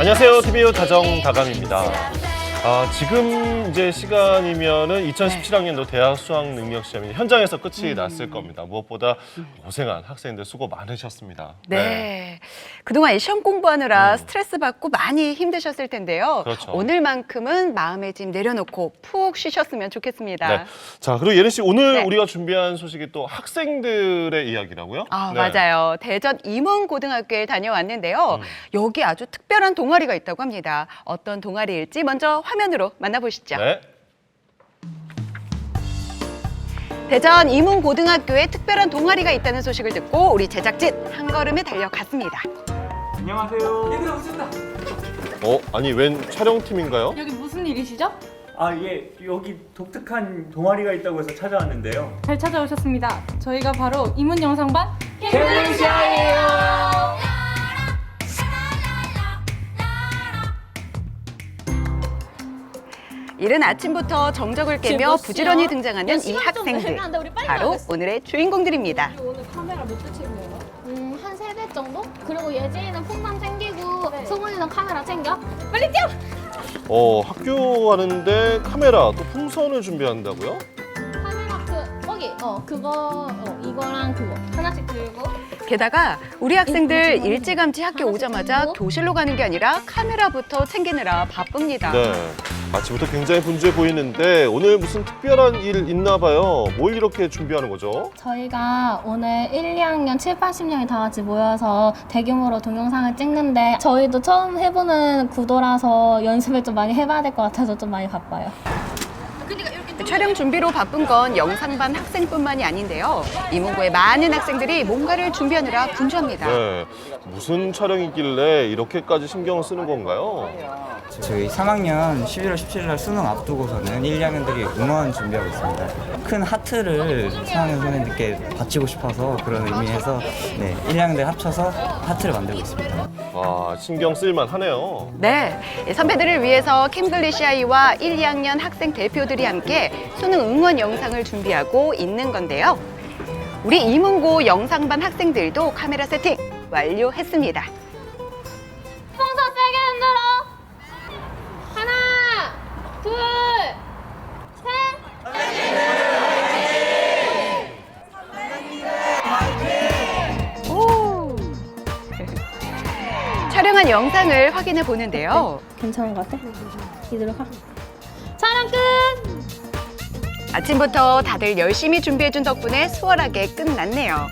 안녕하세요. TVU 다정 다감입니다. 아, 지금 이제 시간이면은 2017학년도 대학 수학 능력 시험이 현장에서 끝이 났을 겁니다. 무엇보다 고생한 학생들 수고 많으셨습니다. 네. 그동안 이 시험 공부하느라 스트레스 받고 많이 힘드셨을 텐데요. 음. 그렇죠. 오늘만큼은 마음의 짐 내려놓고 푹 쉬셨으면 좋겠습니다. 네. 자, 그리고 예린 씨 오늘 네. 우리가 준비한 소식이 또 학생들의 이야기라고요? 아, 네. 맞아요. 대전 임원고등학교에 다녀왔는데요. 음. 여기 아주 특별한 동아리가 있다고 합니다. 어떤 동아리일지 먼저 화면 으로 만나보시죠. 네. 대전 임원고등학교에 특별한 동아리가 있다는 소식을 듣고 우리 제작진 한 걸음에 달려갔습니다. 안녕하세요. 얘들아 오신다. 어, 아니 웬 촬영팀인가요? 여기 무슨 일이시죠? 아, 예, 여기 독특한 동아리가 있다고 해서 찾아왔는데요. 잘 찾아오셨습니다. 저희가 바로 이문 영상반 이른 아침부터 정적을 깨며 부지런히? 등장하는 몇이 학생들. 바로. 오늘의 주인공들입니다. 오늘 카메라 몇 대 챙겨요? 음, 한 세 대 정도? 그리고 예진이는 풍선 챙기고 승훈이는 카메라 챙겨. 빨리 뛰어! 어, 학교 가는데 카메라 또 풍선을 준비한다고요? 카메라 그 거기 어 그거 어 이거랑 그거 하나씩 들고 게다가 우리 학생들 이거 일찌감치 학교 하나씩 오자마자. 교실로 가는 게 아니라 카메라부터 챙기느라 바쁩니다. 네. 아침부터 굉장히 분주해 보이는데 오늘 무슨 특별한 일 있나 봐요. 뭘 이렇게 준비하는 거죠? 저희가 오늘 1, 2학년 7, 80명이 다 같이 모여서 대규모로 동영상을 찍는데 저희도 처음 해보는 구도라서 연습을 좀 많이 해봐야 될 것 같아서 좀 많이 바빠요. 촬영 준비로 바쁜 건 영상반 학생뿐만이 아닌데요. 이문고의 많은 학생들이 뭔가를 준비하느라 분주합니다. 네. 무슨 촬영이길래 이렇게까지 신경을 쓰는 건가요? 저희 3학년 11월 17일 날 수능 앞두고서는 1, 2학년들이 응원 준비하고 있습니다. 큰 하트를 3학년 선생님들께 바치고 싶어서 그런 의미에서 네, 1, 2학년들 합쳐서 하트를 만들고 있습니다. 와, 신경 쓸만 하네요. 네, 선배들을 위해서 캠글리시아이와 1, 2학년 학생 대표들이 함께 수능 응원 영상을 준비하고 있는 건데요. 우리 이문고 영상반 학생들도 카메라 세팅 완료했습니다. 풍선 세게 흔들어. 하나, 둘, 영상을 확인해 보는데요. 괜찮은 것 같아? 이대로 가. 촬영 끝. 아침부터 다들 열심히 준비해준 덕분에 수월하게 끝났네요.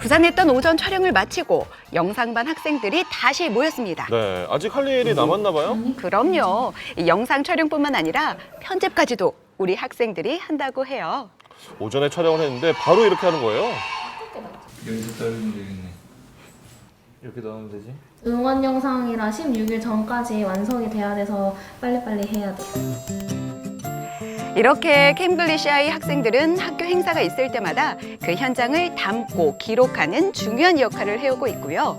부산했던 오전 촬영을 마치고 영상반 학생들이 다시 모였습니다. 네. 아직 할 일이 남았나 봐요? 그럼요. 이 영상 촬영뿐만 아니라 편집까지도 우리 학생들이 한다고 해요. 오전에 촬영을 했는데 바로 이렇게 하는 거예요? 여기서 떨면 되겠네. 이렇게 넣으면 되지? 응원 영상이라 16일 전까지 완성이 돼야 돼서 빨리빨리 해야 돼. 이렇게 캠글리시아의 학생들은 학교 행사가 있을 때마다 그 현장을 담고 기록하는 중요한 역할을 해오고 있고요.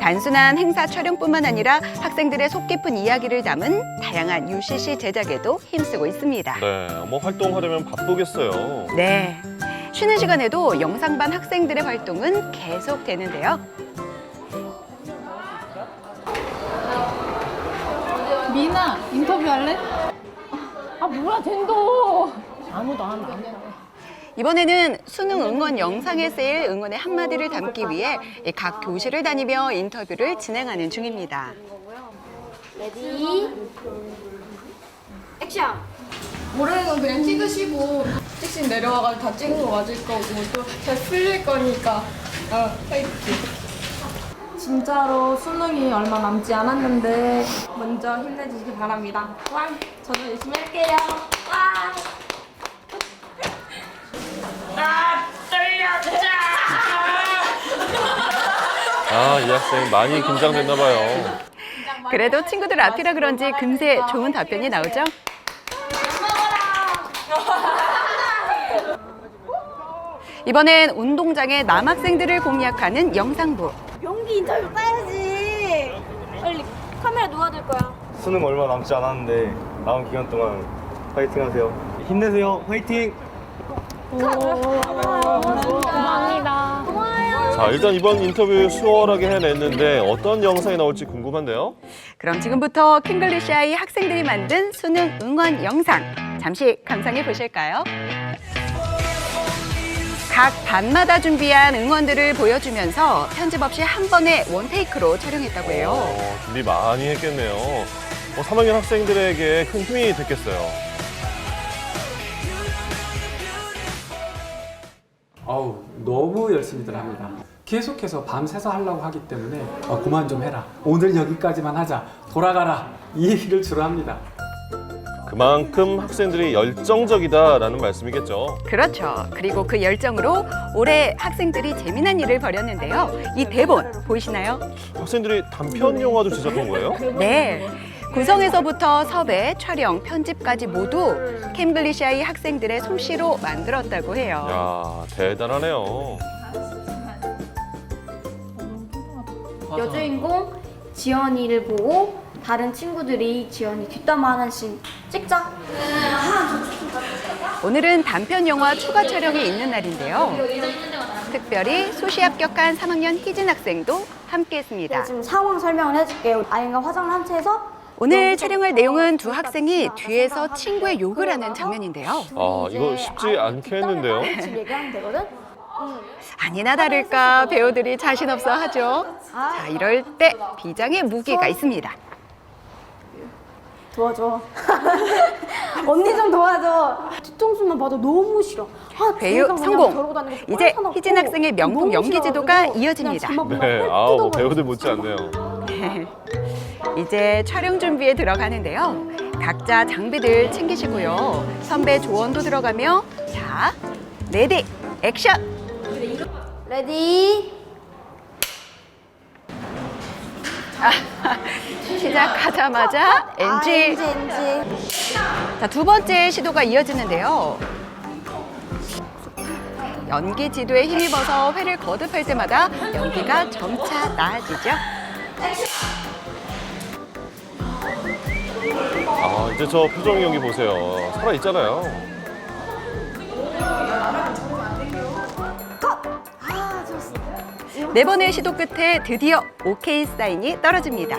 단순한 행사 촬영뿐만 아니라 학생들의 속 깊은 이야기를 담은 다양한 UCC 제작에도 힘쓰고 있습니다. 네. 뭐 활동하려면 바쁘겠어요. 네. 쉬는 시간에도 영상반 학생들의 활동은 계속되는데요. 미나 인터뷰 할래? 아 뭐야 젠도. 아무도 안 해. 이번에는 수능 응원 영상에 쓰일 응원의 한마디를 담기 위해 이각 교실을 다니며 인터뷰를 진행하는 중입니다. 레디. 액션. 올해는 그냥 찍으시고 찍신 내려와가지고 다 찍은 거 맞을 거고 또 잘 풀릴 거니까 어, 파이팅. 진짜로 수능이 얼마 남지 않았는데 먼저 힘내주시기 바랍니다. 와, 저도 열심히 할게요. 와. 아, 이 학생 많이 긴장됐나 봐요. 그래도 친구들 앞이라 그런지 금세 좋은 답변이 나오죠? 이번엔 운동장의 남학생들을 공략하는 영상부. 용기 인터뷰 따야지. 빨리 카메라 누가 들 거야? 수능 얼마 남지 않았는데 남은 기간 동안 파이팅 하세요. 힘내세요. 파이팅! 감사합니다. 자, 일단 이번 인터뷰 수월하게 해냈는데 어떤 영상이 나올지 궁금한데요. 그럼 지금부터 킹글리시 아이 학생들이 만든 수능 응원 영상 잠시 감상해 보실까요? 각 반마다 준비한 응원들을 보여주면서 편집 없이 한 번에 원테이크로 촬영했다고 해요. 어, 준비 많이 했겠네요. 어, 3학년 학생들에게 큰 힘이 됐겠어요. 아우 너무 열심히들 합니다. 계속해서 밤새서 하려고 하기 때문에 어, 그만 좀 해라. 오늘 여기까지만 하자. 돌아가라. 이 얘기를 주로 합니다. 그만큼 학생들이 열정적이다라는 말씀이겠죠. 그렇죠. 그리고 그 열정으로 올해 학생들이 재미난 일을 벌였는데요. 이 대본 보이시나요? 학생들이 단편 영화도 제작한 거예요? 네. 구성에서부터 섭외, 촬영, 편집까지 모두 캠글리시아이 학생들의 솜씨로 만들었다고 해요. 야 대단하네요. 여주인공 지연이를 보고 다른 친구들이 지연이 뒷담화하는 씬 찍자. 오늘은 단편 영화 추가 촬영이 있는 날인데요. 특별히 수시 합격한 3학년 희진 학생도 함께했습니다. 지금 상황 설명을 해줄게요. 아이가 화장을 한 채에서 오늘 촬영할 내용은 두 학생이 뒤에서 친구의 욕을 하는 장면인데요. 아 이거 쉽지 않겠는데요. 지금 얘기하면 되거든. 아니나 다를까 배우들이 자신 없어 하죠. 자, 이럴 때 비장의 무기가 있습니다. 도와줘. 언니 좀 도와줘. 뒤통수만 봐도 너무 싫어. 아, 배우 성공. 이제 희진 학생의 명품 연기. 지도가 이어집니다. 네, 아우 뭐. 배우들 못지않네요. 이제 촬영 준비에 들어가는데요. 각자 장비들 챙기시고요. 선배 조언도 들어가며 자, 레디, 액션! 레디. 시작하자마자 아, NG. 엔지 엔지. 자, 두 번째 시도가 이어지는데요. 연기 지도에 힘입어서 회를 거듭할 때마다 연기가 점차 나아지죠. 아 이제 저 표정 연기 보세요. 살아 있잖아요. 아. 네 번의 시도 끝에 드디어 오케이 사인이 떨어집니다.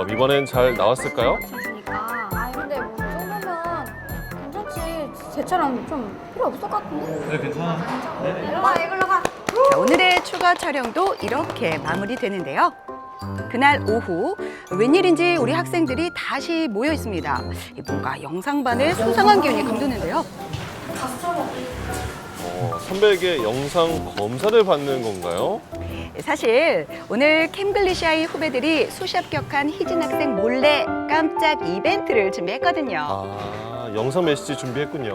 그럼 이번엔 잘 나왔을까요? 주니까. 아니 근데 뭐이 정도면 괜찮지. 쟤처럼 좀 필요 없을 것 같은데. 네 괜찮아. 아 이걸로 가. 자, 오늘의 추가 촬영도 이렇게 마무리되는데요. 그날 오후 웬일인지 우리 학생들이 다시 모여 있습니다. 이 뭔가 영상반을 수상한 기운이 감도는데요. 어, 선배에게 영상 검사를 받는 건가요? 사실 오늘 캠글리시아이 후배들이 수시 합격한 희진 학생 몰래 깜짝 이벤트를 준비했거든요. 아 영상 메시지 준비했군요.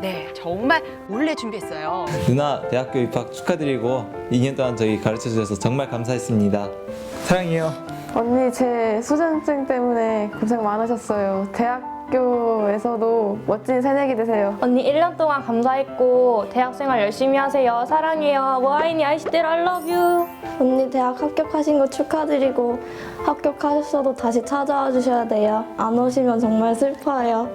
네, 정말 몰래 준비했어요. 누나 대학교 입학 축하드리고 2년 동안 저희 가르쳐 주셔서 정말 감사했습니다. 사랑해요. 언니 제 수전증 때문에 고생 많으셨어요. 대학 교에서도 멋진 새내기 되세요. 언니 1년 동안 감사했고 대학생활 열심히 하세요. 사랑해요. 와인이 I love you. 언니 대학 합격하신 거 축하드리고 합격하셨어도 다시 찾아와 주셔야 돼요. 안 오시면 정말 슬퍼요.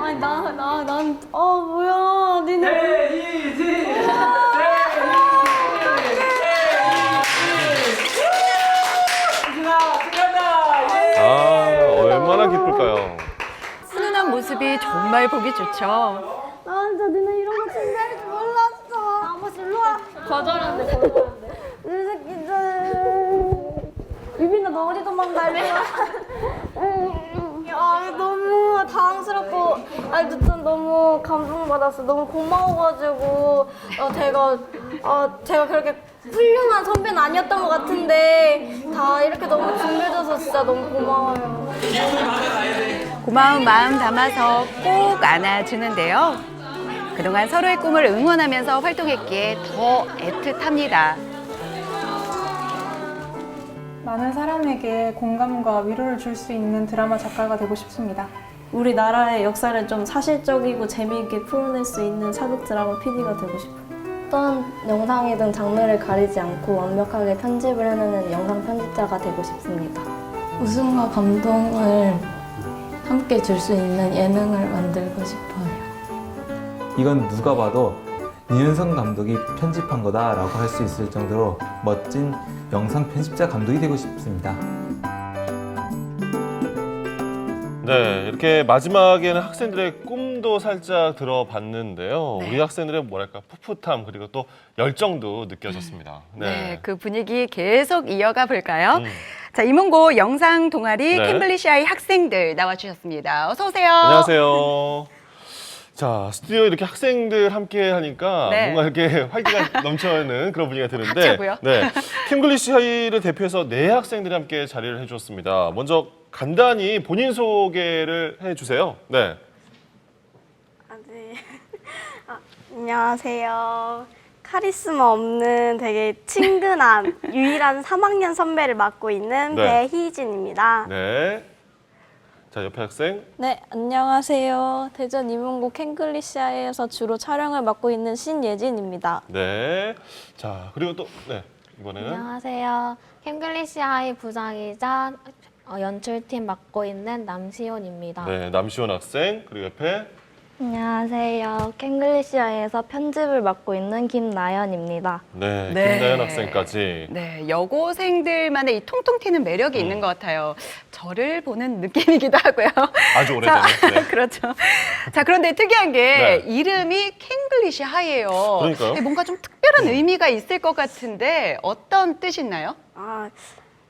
아니 나 나난어 뭐야 니네 아 기쁠까요? 훈훈한 모습이 정말 보기 좋죠. 나 진짜 니네 이런 거 준비할 줄 몰랐어. 아버지 일로 와. 거절한대 거절한대. 이 새끼들. 유빈아 너 어디 도망가 일로 와. 아 너무 당황스럽고 아니 좀 너무 감동받았어 너무 고마워가지고 어 제가 어 제가 그렇게 훌륭한 선배는 아니었던 것 같은데 다 이렇게 너무 준비해줘서 진짜 너무 고마워요. 고마운 마음 담아서 꼭 안아주는데요. 그동안 서로의 꿈을 응원하면서 활동했기에 더 애틋합니다. 많은 사람에게 공감과 위로를 줄 수 있는 드라마 작가가 되고 싶습니다. 우리나라의 역사를 좀 사실적이고 재미있게 풀어낼 수 있는 사극 드라마 PD가 되고 싶어요. 어떤 영상이든 장르를 가리지 않고 완벽하게 편집을 해내는 영상 편집자가 되고 싶습니다. 웃음과 감동을 함께 줄 수 있는 예능을 만들고 싶어요. 이건 누가 봐도 이윤성 감독이 편집한 거다라고 할 수 있을 정도로 멋진 영상 편집자 감독이 되고 싶습니다. 네, 이렇게 마지막에는 학생들의 꿈도 살짝 들어봤는데요. 네. 우리 학생들의 뭐랄까 풋풋함 그리고 또 열정도 느껴졌습니다. 네. 그 분위기 계속 이어가 볼까요? 음. 자, 이문고 영상 동아리 네. 캠블리시 아이 학생들 나와주셨습니다. 어서 오세요. 안녕하세요. 자, 스튜디오 이렇게 학생들 함께 하니까 네. 뭔가 이렇게 활기가 넘쳐는 그런 분위기가 드는데 가차고요. 네. 킴글리시 하이를 대표해서 네 학생들이 함께 자리를 해주셨습니다. 먼저 간단히 본인 소개를 해주세요. 네. 아, 네. 아, 안녕하세요. 카리스마 없는 되게 친근한 유일한 3학년 선배를 맡고 있는 네. 배희진입니다. 네. 자, 옆에 학생. 네, 안녕하세요. 대전 이문고 캥글리시아에서 주로 촬영을 맡고 있는 신예진입니다. 네. 자, 그리고 또, 네. 이번에는. 안녕하세요. 캠글리시 하이 부장이자 어, 연출팀 맡고 있는 남시온입니다. 네, 남시원 학생. 그리고 옆에. 안녕하세요. 캠글리시아에서 편집을 맡고 있는 김나연입니다. 네, 네. 김나연 학생까지. 네, 여고생들만의 이 통통 튀는 매력이 있는 것 같아요. 저를 보는 느낌이기도 하고요. 아주 오래전에. 네. 그렇죠. 자, 그런데 특이한 게 네. 이름이 캥글리시 하이예요. 그러니까요. 네, 뭔가 좀 특별한 의미가 있을 것 같은데 어떤 뜻이 있나요? 아,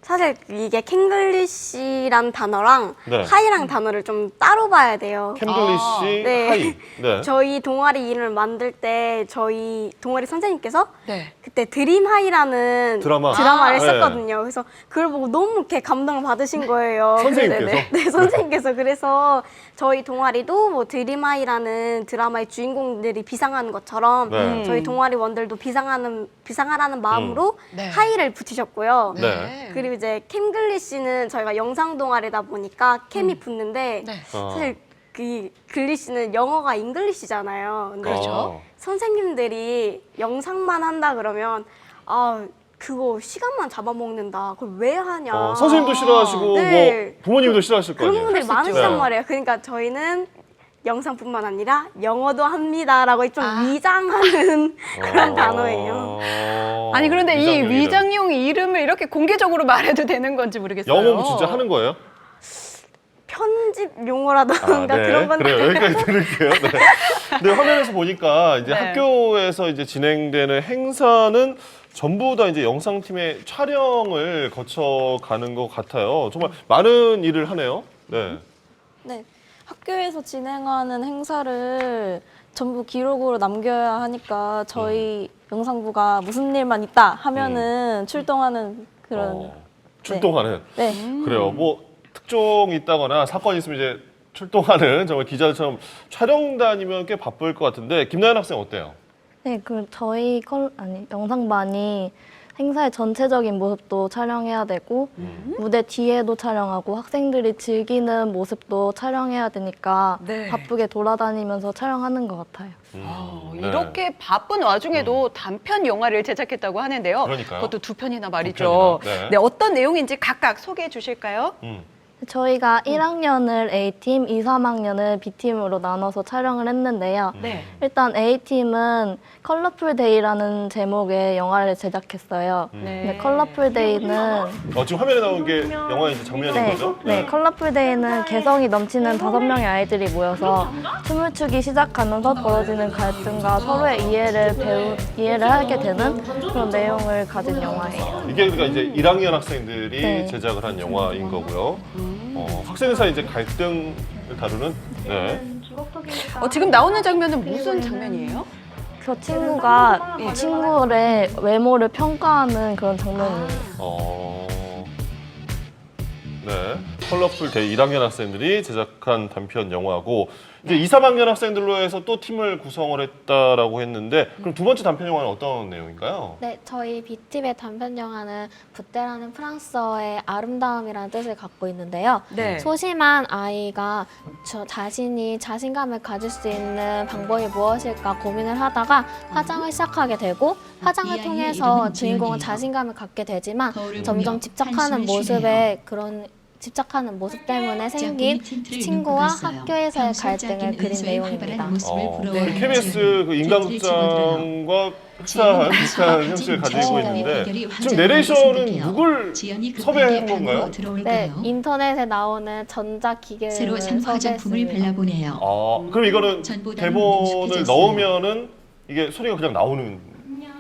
사실 이게 캥글리시란 단어랑 네. 하이랑 단어를 좀 따로 봐야 돼요. 캠글리시 아, 네. 하이. 네. 저희 동아리 이름을 만들 때 저희 동아리 선생님께서 네. 그때 드림 하이라는 드라마. 드라마를 아. 했었거든요. 그래서 그걸 보고 너무 이렇게 감동을 받으신 거예요. 선생님께서? 네네. 네, 선생님께서 그래서 저희 동아리도 뭐 드림 하이라는 드라마의 주인공들이 비상하는 것처럼 네. 저희 동아리 원들도 비상하는 비상하라는 마음으로 네. 하이를 붙이셨고요. 네. 그리고 이제 캠글리시는 저희가 영상 동아리다 보니까 캠이 붙는데 네. 어. 사실 그 글리시는 영어가 잉글리시잖아요. 근데 그렇죠. 어. 선생님들이 영상만 한다 그러면 아 그거 시간만 잡아먹는다. 그걸 왜 하냐. 어, 선생님도 싫어하시고 네. 뭐 부모님도 싫어하실 거 그런 아니에요. 분들이 그럴 수 있죠. 많으시단 네. 말이에요. 그러니까 저희는 영상뿐만 아니라 영어도 합니다라고 좀 아. 위장하는 그런 어. 단어예요. 아니 그런데 이 위장용 이름. 위장용 이름을 이렇게 공개적으로 말해도 되는 건지 모르겠어요. 영어 뭐 진짜 하는 거예요? 편집 용어라던가 그런 건 아, 네. 그래요. 여기까지 들을게요. 네. 근데 화면에서 보니까 이제 네. 학교에서 이제 진행되는 행사는 전부 다 이제 영상팀의 촬영을 거쳐 가는 것 같아요. 정말 많은 일을 하네요. 네. 네. 학교에서 진행하는 행사를 전부 기록으로 남겨야 하니까 저희 영상부가 무슨 일만 있다 하면은 출동하는 그런 어, 출동하는. 네. 그래요. 뭐 특종이 있다거나 사건이 있으면 이제 출동하는 정말 기자처럼 촬영단이면 꽤 바쁠 것 같은데 김나연 학생 어때요? 네, 그 저희 컬 아니 영상반이 행사의 전체적인 모습도 촬영해야 되고 무대 뒤에도 촬영하고 학생들이 즐기는 모습도 촬영해야 되니까 네. 바쁘게 돌아다니면서 촬영하는 것 같아요. 어, 네. 이렇게 바쁜 와중에도 단편 영화를 제작했다고 하는데요. 그러니까요. 그것도 두 편이나 말이죠. 편이나, 네. 네, 어떤 내용인지 각각 소개해 주실까요? 음. 저희가 1학년을 A팀, 2, 3학년을 B팀으로 나눠서 촬영을 했는데요. 네. 일단 A팀은 컬러풀 데이라는 제목의 영화를 제작했어요. 네. 네, 컬러풀 데이는 어, 지금 화면에 나온 게 영화의 이제 장면인 네, 거죠? 네, 컬러풀 데이는 개성이 넘치는 다섯 명의 아이들이 모여서 춤을 추기 시작하면서 벌어지는 갈등과 서로의 이해를 배우 이해를 하게 되는 그런 내용을 가진 영화예요. 이게 그러니까 이제 1학년 학생들이 네. 제작을 한 영화인 거고요. 어, 학생 사이 이제 갈등을 다루는 네. 어, 지금 나오는 장면은 무슨 장면이에요? 그 친구가 친구의 외모를 평가하는 그런 장면이에요. 어. 네. 컬러풀 데이 1학년 학생들이 제작한 단편 영화고 이제 2, 3학년 학생들로 해서 또 팀을 구성을 했다라고 했는데 그럼 두 번째 단편 영화는 어떤 내용인가요? 네, 저희 B팀의 단편 영화는 부테라는 프랑스어의 아름다움이라는 뜻을 갖고 있는데요. 네. 소심한 아이가 저 자신이 자신감을 가질 수 있는 방법이 무엇일까 고민을 하다가 화장을 시작하게 되고 화장을 통해서 주인공은 자신감을 갖게 되지만 점점 집착하는 모습에 그런 집착하는 모습 때문에 생긴 친구와 학교에서의 갈등을 그린 내용입니다. 어, KBS 그 인간극장과 흡사한 비슷한 형식을 가지고 있는데 지금 내레이션은 누굴 섭외한 건가요? 네, 인터넷에 나오는 전자기계를 새로 산 화장품을. 발라보네요. 아, 그럼 이거는 대본을. 넣으면은 이게 소리가 그냥 나오는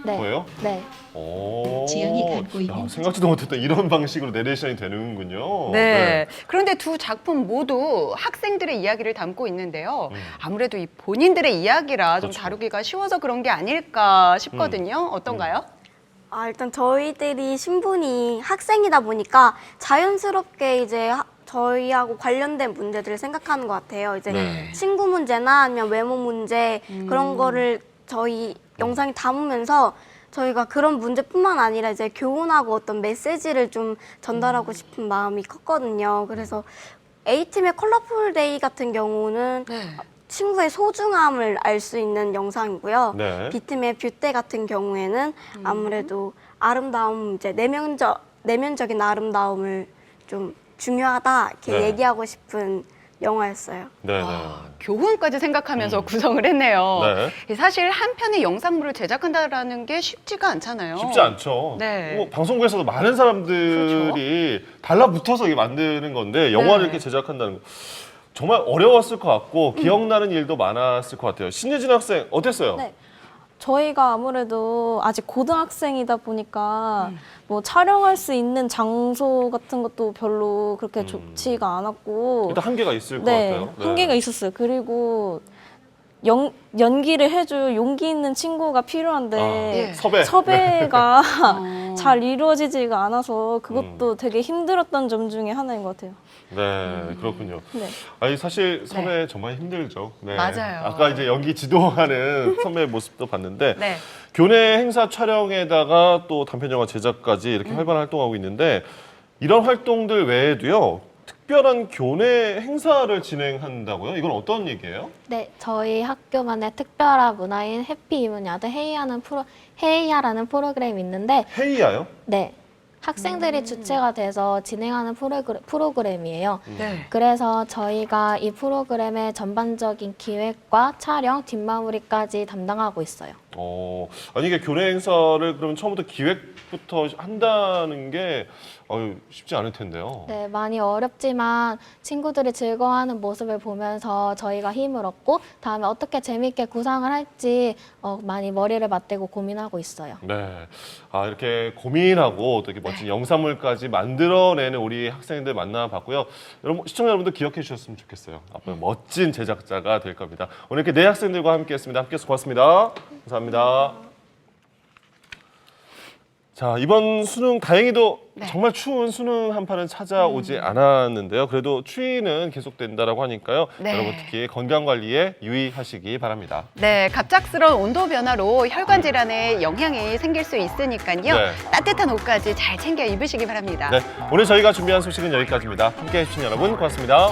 네. 거예요? 네. 오, 지연이 갖고 있는 야, 생각지도 못했던 이런 방식으로 내레이션이 되는군요. 네. 그런데 두 작품 모두 학생들의 이야기를 담고 있는데요. 음. 아무래도 이 본인들의 이야기라 좀 그렇죠. 다루기가 쉬워서 그런 게 아닐까 싶거든요. 어떤가요? 아, 일단 저희들이 신분이 학생이다 보니까 자연스럽게 이제 하- 저희하고 관련된 문제들을 생각하는 것 같아요. 이제 네. 친구 문제나 아니면 외모 문제 그런 거를 저희 영상이 담으면서 저희가 그런 문제뿐만 아니라 이제 교훈하고 어떤 메시지를 좀 전달하고 싶은 마음이 컸거든요. 그래서 A팀의 컬러풀 데이 같은 경우는 친구의 소중함을 알 수 있는 영상이고요. 네. B팀의 뷰때 같은 경우에는 아무래도 아름다움 이제 내면적 내면적인 아름다움을 좀 중요하다 이렇게 네. 얘기하고 싶은 영화였어요. 네, 네. 교훈까지 생각하면서 구성을 했네요. 네. 사실 한 편의 영상물을 제작한다라는 게 쉽지가 않잖아요. 쉽지 않죠. 네. 뭐 방송국에서도 많은 사람들이 달라붙어서 이게 만드는 건데 영화를 네. 이렇게 제작한다는 거 정말 어려웠을 것 같고 기억나는 일도 많았을 것 같아요. 신예진 학생 어땠어요? 네. 저희가 아무래도 아직 고등학생이다 보니까 뭐 촬영할 수 있는 장소 같은 것도 별로 그렇게 좋지가 않았고 일단 한계가 있을 네, 것 같아요. 네. 한계가 있었어요. 그리고 연, 연기를 해줄 용기 있는 친구가 필요한데 아, 예. 섭외. 섭외가 어. 잘 이루어지지가 않아서 그것도 음. 되게 힘들었던 점 중에 하나인 것 같아요. 네, 그렇군요. 네. 아니 사실 섭외 정말 힘들죠. 네. 맞아요. 아까 이제 연기 지도하는 선배 모습도 봤는데 네. 교내 행사 촬영에다가 또 단편 영화 제작까지 음. 이렇게 활발한 활동하고 있는데 이런 활동들 외에도요 특별한 교내 행사를 진행한다고요? 이건 어떤 얘기예요? 네, 저희 학교만의 특별한 문화인 해피 이문야드 헤이하는 프로 헤이야라는 프로그램이 있는데 회의야요? 네. 학생들이 주체가 돼서 진행하는 프로그램, 프로그램이에요. 네. 그래서 저희가 이 프로그램의 전반적인 기획과 촬영, 뒷마무리까지 담당하고 있어요. 어, 아니 이게 교내 행사를 그러면 처음부터 기획부터 한다는 게 어유 쉽지 않을 텐데요. 네, 많이 어렵지만 친구들이 즐거워하는 모습을 보면서 저희가 힘을 얻고 다음에 어떻게 재밌게 구상을 할지 어, 많이 머리를 맞대고 고민하고 있어요. 네. 아, 이렇게 고민하고 또 이렇게 멋진 영상물까지 만들어내는 우리 학생들 만나봤고요. 여러분, 시청자 여러분들 기억해 주셨으면 좋겠어요. 앞으로 멋진 제작자가 될 겁니다. 오늘 이렇게 네 학생들과 함께 했습니다. 함께 해서 고맙습니다. 감사합니다. 자, 이번 수능 다행히도 정말 추운 수능 한파는 찾아오지 않았는데요. 그래도 추위는 계속된다라고 하니까요. 네. 여러분 특히 건강 관리에 유의하시기 바랍니다. 네, 갑작스러운 온도 변화로 혈관 질환에 영향이 생길 수 있으니까요. 네. 따뜻한 옷까지 잘 챙겨 입으시기 바랍니다. 네, 오늘 저희가 준비한 소식은 여기까지입니다. 함께 해 주신 여러분 고맙습니다.